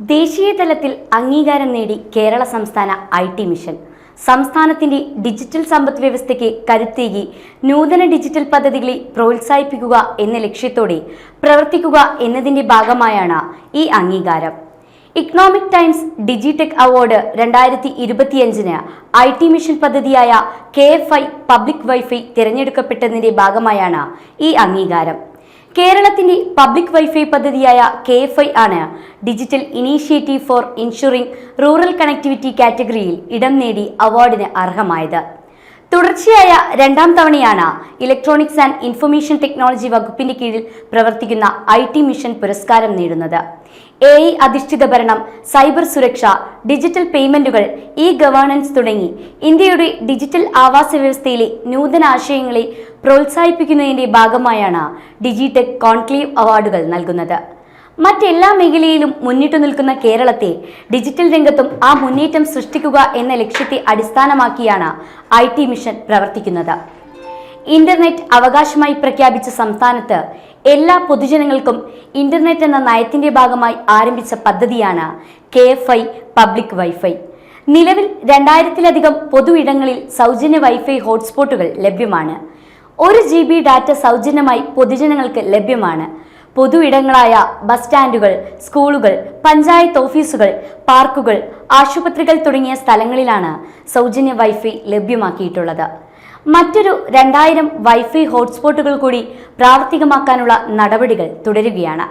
ദേശീയ തലത്തിൽ അംഗീകാരം നേടി കേരള സംസ്ഥാന ഐ ടി മിഷൻ. സംസ്ഥാനത്തിന്റെ ഡിജിറ്റൽ സമ്പദ് വ്യവസ്ഥയ്ക്ക് കരുത്തേകി നൂതന ഡിജിറ്റൽ പദ്ധതികളെ പ്രോത്സാഹിപ്പിക്കുക എന്ന ലക്ഷ്യത്തോടെ പ്രവർത്തിക്കുക എന്നതിന്റെ ഭാഗമായാണ് ഈ അംഗീകാരം. ഇക്കണോമിക് ടൈംസ് ഡിജിടെക് അവാർഡ് രണ്ടായിരത്തി ഇരുപത്തിയഞ്ചിന് ഐ ടി മിഷൻ പദ്ധതിയായ K F I public wifi തിരഞ്ഞെടുക്കപ്പെട്ടതിന്റെ ഭാഗമായാണ് ഈ അംഗീകാരം. കേരളത്തിന്റെ പബ്ലിക് വൈഫൈ പദ്ധതിയായ കെ എഫ് ഐ ആണ് digital initiative for insuring rural connectivity കാറ്റഗറിയിൽ ഇടം നേടി അവാർഡിന് അർഹമായത്. തുടർച്ചയായ രണ്ടാം തവണയാണ് ഇലക്ട്രോണിക്സ് ആൻഡ് ഇൻഫർമേഷൻ ടെക്നോളജി വകുപ്പിന്റെ കീഴിൽ പ്രവർത്തിക്കുന്ന ഐ ടി മിഷൻ പുരസ്കാരം നേടുന്നത്. എ ഐ അധിഷ്ഠിത ഭരണം സൈബർ സുരക്ഷ ഡിജിറ്റൽ പേയ്മെന്റുകൾ ഇ ഗവേണൻസ് തുടങ്ങി ഇന്ത്യയുടെ ഡിജിറ്റൽ ആവാസ വ്യവസ്ഥയിലെ നൂതന ആശയങ്ങളെ പ്രോത്സാഹിപ്പിക്കുന്നതിന്റെ ഭാഗമായാണ് ഡിജിടെക് കോൺക്ലേവ് അവാർഡുകൾ നൽകുന്നത്. മറ്റെല്ലാ മേഖലയിലും മുന്നിട്ടു നിൽക്കുന്ന കേരളത്തെ ഡിജിറ്റൽ രംഗത്തും ആ മുന്നേറ്റം സൃഷ്ടിക്കുക എന്ന ലക്ഷ്യത്തെ അടിസ്ഥാനമാക്കിയാണ് ഐ ടി മിഷൻ പ്രവർത്തിക്കുന്നത്. ഇന്റർനെറ്റ് അവകാശമായി പ്രഖ്യാപിച്ച സംസ്ഥാനത്ത് എല്ലാ പൊതുജനങ്ങൾക്കും ഇന്റർനെറ്റ് എന്ന നയത്തിന്റെ ഭാഗമായി ആരംഭിച്ച പദ്ധതിയാണ് K F I public wifi. നിലവിൽ രണ്ടായിരത്തിലധികം പൊതു ഇടങ്ങളിൽ സൗജന്യ വൈഫൈ ഹോട്ട്സ്പോട്ടുകൾ ലഭ്യമാണ്. ഒരു ജി ബി ഡാറ്റ സൗജന്യമായി പൊതുജനങ്ങൾക്ക് ലഭ്യമാണ്. പൊതു ഇടങ്ങളായ ബസ് സ്റ്റാൻഡുകൾ സ്കൂളുകൾ പഞ്ചായത്ത് ഓഫീസുകൾ പാർക്കുകൾ ആശുപത്രികൾ തുടങ്ങിയ സ്ഥലങ്ങളിലാണ് സൗജന്യ വൈഫൈ ലഭ്യമാക്കിയിട്ടുള്ളത്. മറ്റൊരു രണ്ടായിരം വൈഫൈ ഹോട്ട്സ്പോട്ടുകൾ കൂടി പ്രാവർത്തികമാക്കാനുള്ള നടപടികൾ തുടരുകയാണ്.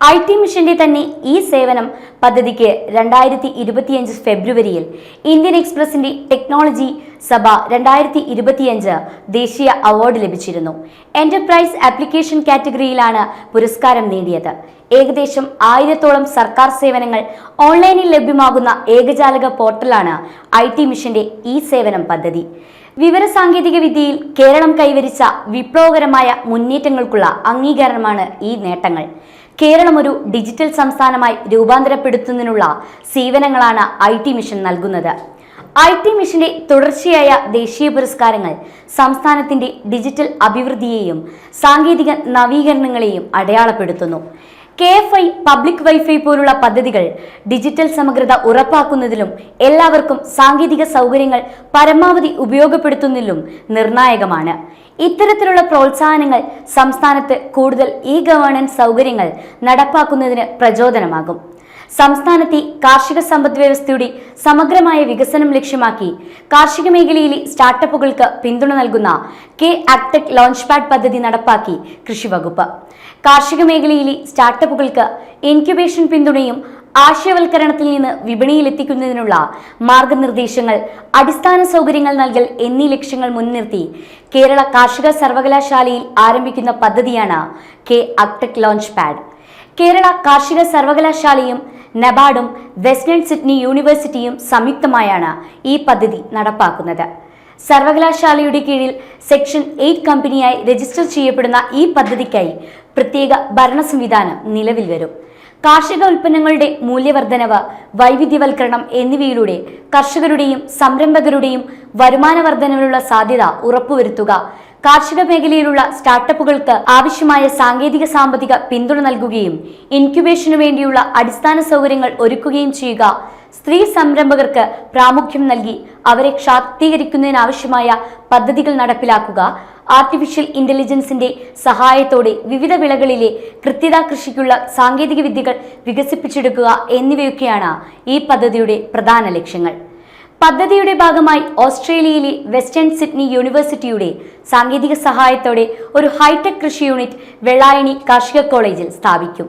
ഐ ടി മിഷന്റെ തന്നെ ഈ സേവനം പദ്ധതിക്ക് രണ്ടായിരത്തി ഇരുപത്തിയഞ്ച് ഫെബ്രുവരിയിൽ ഇന്ത്യൻ എക്സ്പ്രസിന്റെ ടെക്നോളജി സഭ രണ്ടായിരത്തി ഇരുപത്തിയഞ്ച് ദേശീയ അവാർഡ് ലഭിച്ചിരുന്നു. എന്റർപ്രൈസ് ആപ്ലിക്കേഷൻ കാറ്റഗറിയിലാണ് പുരസ്കാരം നേടിയത്. ഏകദേശം ആയിരത്തോളം സർക്കാർ സേവനങ്ങൾ ഓൺലൈനിൽ ലഭ്യമാകുന്ന ഏകജാലക പോർട്ടലാണ് ഐ ടി മിഷന്റെ ഈ സേവനം പദ്ധതി. വിവരസാങ്കേതിക വിദ്യയിൽ കേരളം കൈവരിച്ച വിപ്ലവകരമായ മുന്നേറ്റങ്ങൾക്കുള്ള അംഗീകാരമാണ് ഈ നേട്ടങ്ങൾ. കേരളം ഒരു ഡിജിറ്റൽ സംസ്ഥാനമായി രൂപാന്തരപ്പെടുത്തുന്നതിനുള്ള സേവനങ്ങളാണ് ഐ ടി മിഷൻ നൽകുന്നത്. ഐ ടി മിഷന്റെ തുടർച്ചയായ ദേശീയ പുരസ്കാരങ്ങൾ സംസ്ഥാനത്തിന്റെ ഡിജിറ്റൽ അഭിവൃദ്ധിയെയും സാങ്കേതിക നവീകരണങ്ങളെയും അടയാളപ്പെടുത്തുന്നു. K F I public wifi പോലുള്ള പദ്ധതികൾ ഡിജിറ്റൽ സമഗ്രത ഉറപ്പാക്കുന്നതിലും എല്ലാവർക്കും സാങ്കേതിക സൗകര്യങ്ങൾ പരമാവധി ഉപയോഗപ്പെടുത്തുന്നതിലും നിർണായകമാണ്. ഇത്തരത്തിലുള്ള പ്രോത്സാഹനങ്ങൾ സംസ്ഥാനത്ത് കൂടുതൽ ഇ ഗവേണൻസ് സൗകര്യങ്ങൾ നടപ്പാക്കുന്നതിന് പ്രചോദനമാകും. സംസ്ഥാനത്തെ കാർഷിക സമ്പദ് വ്യവസ്ഥയുടെ സമഗ്രമായ വികസനം ലക്ഷ്യമാക്കി കാർഷിക മേഖലയിലെ സ്റ്റാർട്ടപ്പുകൾക്ക് പിന്തുണ നൽകുന്ന കെ ആക്ടെക് ലോഞ്ച് പാഡ് പദ്ധതി നടപ്പാക്കി കൃഷിവകുപ്പ്. കാർഷിക മേഖലയിലെ സ്റ്റാർട്ടപ്പുകൾക്ക് ഇൻക്യുബേഷൻ പിന്തുണയും ആശയവൽക്കരണത്തിൽ നിന്ന് വിപണിയിലെത്തിക്കുന്നതിനുള്ള മാർഗനിർദ്ദേശങ്ങൾ അടിസ്ഥാന സൗകര്യങ്ങൾ നൽകൽ എന്നീ ലക്ഷ്യങ്ങൾ മുൻനിർത്തി കേരള കാർഷിക സർവകലാശാലയിൽ ആരംഭിക്കുന്ന പദ്ധതിയാണ് K agtech launch pad. Kerala കാർഷിക സർവകലാശാലയും നബാർഡും വെസ്റ്റേൺ സിഡ്നി യൂണിവേഴ്സിറ്റിയും സംയുക്തമായാണ് ഈ പദ്ധതി നടപ്പാക്കുന്നത്. സർവകലാശാലയുടെ കീഴിൽ സെക്ഷൻ എയ്റ്റ് കമ്പനിയായി രജിസ്റ്റർ ചെയ്യപ്പെടുന്ന ഈ പദ്ധതിക്കായി പ്രത്യേക ഭരണ സംവിധാനം നിലവിൽ വരും. കാർഷിക ഉൽപ്പന്നങ്ങളുടെ മൂല്യവർദ്ധനവ് വൈവിധ്യവൽക്കരണം എന്നിവയിലൂടെ കർഷകരുടെയും സംരംഭകരുടെയും വരുമാന വർധനവിനുള്ള സാധ്യത ഉറപ്പുവരുത്തുക. കാർഷിക മേഖലയിലുള്ള സ്റ്റാർട്ടപ്പുകൾക്ക് ആവശ്യമായ സാങ്കേതിക സാമ്പത്തിക പിന്തുണ നൽകുകയും ഇൻക്യുബേഷനു വേണ്ടിയുള്ള അടിസ്ഥാന സൗകര്യങ്ങൾ ഒരുക്കുകയും ചെയ്യുക. സ്ത്രീ സംരംഭകർക്ക് പ്രാമുഖ്യം നൽകി അവരെ ശാക്തീകരിക്കുന്നതിനാവശ്യമായ പദ്ധതികൾ നടപ്പിലാക്കുക. ആർട്ടിഫിഷ്യൽ ഇന്റലിജൻസിന്റെ സഹായത്തോടെ വിവിധ വിളകളിലെ കൃത്യത കൃഷിക്കുള്ള സാങ്കേതിക വിദ്യകൾ വികസിപ്പിച്ചെടുക്കുക എന്നിവയൊക്കെയാണ് ഈ പദ്ധതിയുടെ പ്രധാന ലക്ഷ്യങ്ങൾ. പദ്ധതിയുടെ ഭാഗമായി ഓസ്ട്രേലിയയിലെ വെസ്റ്റേൺ സിഡ്നി യൂണിവേഴ്സിറ്റിയുടെ സാങ്കേതിക സഹായത്തോടെ ഒരു ഹൈടെക് കൃഷി യൂണിറ്റ് വെള്ളായണി കാർഷിക കോളേജിൽ സ്ഥാപിക്കും.